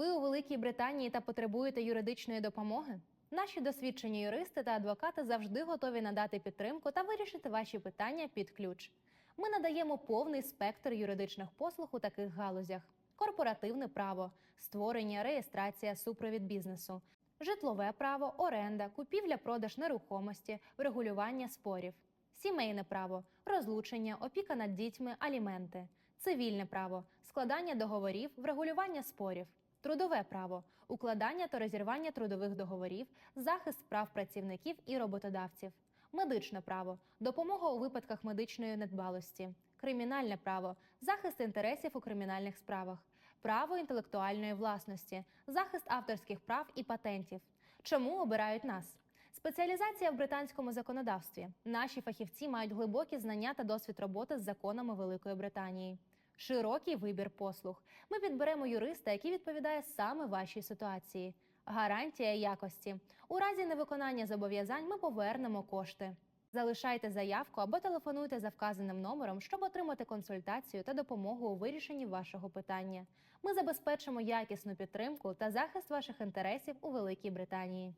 Ви у Великій Британії та потребуєте юридичної допомоги? Наші досвідчені юристи та адвокати завжди готові надати підтримку та вирішити ваші питання під ключ. Ми надаємо повний спектр юридичних послуг у таких галузях: корпоративне право, створення, реєстрація, супровід бізнесу, житлове право, оренда, купівля-продаж нерухомості, врегулювання спорів, сімейне право, розлучення, опіка над дітьми, аліменти, цивільне право, складання договорів, врегулювання спорів. Трудове право, укладання та розірвання трудових договорів, захист прав працівників і роботодавців, медичне право, допомога у випадках медичної недбалості, кримінальне право, захист інтересів у кримінальних справах, право інтелектуальної власності, захист авторських прав і патентів. Чому обирають нас? Спеціалізація в британському законодавстві. Наші фахівці мають глибокі знання та досвід роботи з законами Великої Британії. Широкий вибір послуг. Ми підберемо юриста, який відповідає саме вашій ситуації. Гарантія якості. У разі невиконання зобов'язань ми повернемо кошти. Залишайте заявку або телефонуйте за вказаним номером, щоб отримати консультацію та допомогу у вирішенні вашого питання. Ми забезпечимо якісну підтримку та захист ваших інтересів у Великій Британії.